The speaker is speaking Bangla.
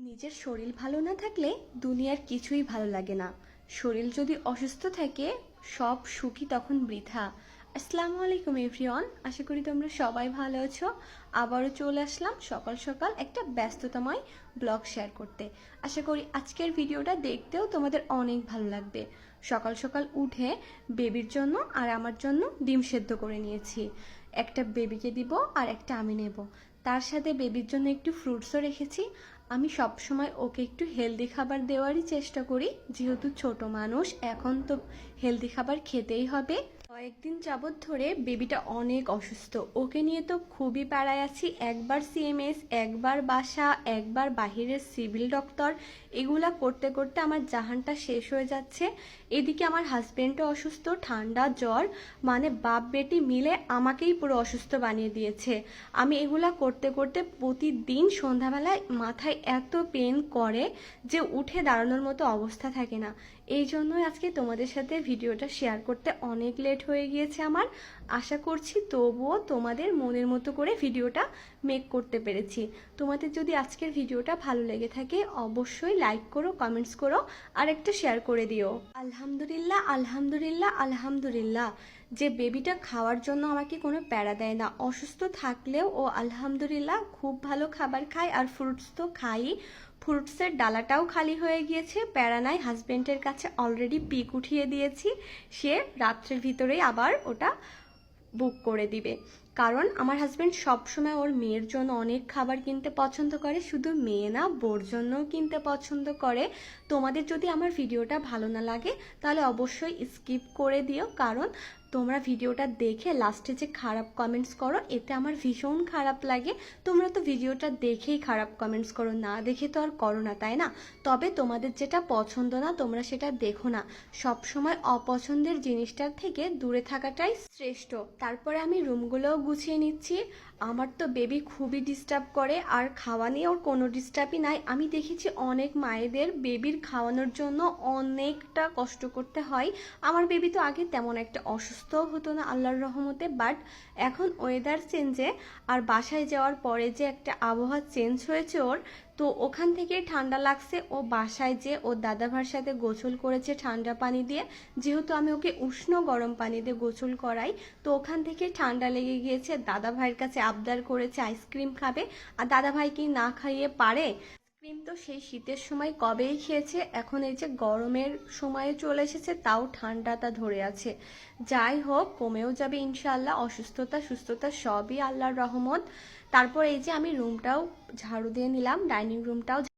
নিজের শরীর ভালো না থাকলে দুনিয়ার কিছুই ভালো লাগে না। শরীর যদি অসুস্থ থাকে, সব সুখী তখন বৃথা। আসসালামু আলাইকুম, এভরিওয়ান। আশা করি তোমরা সবাই ভালো আছো। আবারও চলে আসলাম সকাল সকাল একটা ব্যস্ততাময় ব্লগ শেয়ার করতে। আশা করি আজকের ভিডিওটা দেখতেও তোমাদের অনেক ভালো লাগবে। সকাল সকাল উঠে বেবির জন্য আর আমার জন্য ডিম সেদ্ধ করে নিয়েছি। একটা বেবিকে দিব আর একটা আমি নেব। তার সাথে বেবির জন্য একটু ফ্রুটসও রেখেছি। আমি সব সময় ওকে একটু হেলদি খাবার দেওয়ারই চেষ্টা করি। যেহেতু ছোট মানুষ, এখন তো হেলদি খাবার খেতেই হবে। কয়েকদিন যাবৎ ধরে বেবিটা অনেক অসুস্থ। ওকে নিয়ে তো খুবই প্যারায় আছি। একবার সিএমএস একবার বাসা, একবার বাহিরের সিভিল ডক্টর, এগুলা করতে করতে আমার জাহানটা শেষ হয়ে যাচ্ছে। এদিকে আমার হাজবেন্ডও অসুস্থ, ঠান্ডা, জ্বর মানে বাপ বেটি মিলে আমাকেই পুরো অসুস্থ বানিয়ে দিয়েছে। আমি এগুলা করতে করতে প্রতিদিন সন্ধ্যাবেলায় মাথায় এত পেন করে যে উঠে দাঁড়ানোর মতো অবস্থা থাকে না। এই জন্যই আজকে তোমাদের সাথে ভিডিওটা শেয়ার করতে অনেক লেট হয়ে গিয়েছে আমার। আশা করছি তবুও তোমাদের মনের মতো করে ভিডিওটা মেক করতে পেরেছি। তোমাদের যদি আজকের ভিডিওটা ভালো লেগে থাকে, অবশ্যই লাইক করো কমেন্টস করো, আর একটা শেয়ার করে দিও। আলহামদুলিল্লাহ আলহামদুলিল্লাহ আলহামদুলিল্লাহ। যে বেবিটা খাওয়ার জন্য আমাকে কোনো প্যারা দেয় না। অসুস্থ থাকলেও ও আলহামদুলিল্লাহ খুব ভালো খাবার খায় আর ফ্রুটস তো খাই ফ্রুটসের ডালাটাও খালি হয়ে গিয়েছে। প্যারা নাই হাজবেন্ডের কাছে অলরেডি পিক উঠিয়ে দিয়েছি। সে রাত্রের ভিতরেই আবার ওটা বুক করে দিবে। কারণ আমার হাজব্যান্ড সবসময় ওর মেয়ের জন্য অনেক খাবার কিনতে পছন্দ করে, শুধু মেয়ে না, বোর জন্যও কিনতে পছন্দ করে। তোমাদের যদি আমার ভিডিওটা ভালো না লাগে, তাহলে অবশ্যই স্কিপ করে দিও। কারণ তোমরা ভিডিওটা দেখে লাস্টে যে খারাপ কমেন্টস করো, এতে আমার ভীষণ খারাপ লাগে। তোমরা তো ভিডিওটা দেখেই খারাপ কমেন্টস করো, না দেখে তো আর করো না, তাই না? তবে তোমাদের যেটা পছন্দ না, তোমরা সেটা দেখো না। সব সময় অপছন্দের জিনিসটার থেকে দূরে থাকাটাই শ্রেষ্ঠ। তারপরে আমি রুমগুলোও গুছিয়ে নিচ্ছি। আমার তো বেবি খুবই ডিস্টার্ব করে, আর খাওয়া নিয়ে ওর কোনো ডিস্টার্বই নাই। আমি দেখেছি অনেক মায়েদের বেবির খাওয়ানোর জন্য অনেকটা কষ্ট করতে হয়। আমার বেবি তো আগে তেমন একটা অসুস্থও হতো না আল্লাহর রহমতে বাট এখন ওয়েদার চেঞ্জে আর বাসায় যাওয়ার পরে যে একটা আবহাওয়া চেঞ্জ হয়েছে ওর, তো ওখান থেকে ঠান্ডা লাগছে। ও বাসায় যে ও দাদাভার সাথে গোসল করেছে ঠান্ডা পানি দিয়ে। যেহেতু আমি ওকে উষ্ণ গরম পানি দিয়ে গোসল করাই, তো ওখান থেকে ঠান্ডা লেগে গিয়েছে। দাদা ভাইয়ের কাছে আবদার করেছে আইসক্রিম খাবে। আর দাদা ভাই কি না খাইয়ে পারে? আইসক্রিম তো সেই শীতের সময় কবেই খেয়েছে, এখন এই যে গরমের সময়ে চলে এসেছে, তাও ঠান্ডাটা ধরে আছে। যাই হোক, কমেও যাবে ইনশাল্লাহ অসুস্থতা সুস্থতা সবই আল্লাহর রহমত। তারপর এই যে আমি রুমটাও ঝাড়ু দিয়ে নিলাম ডাইনিং রুমটাও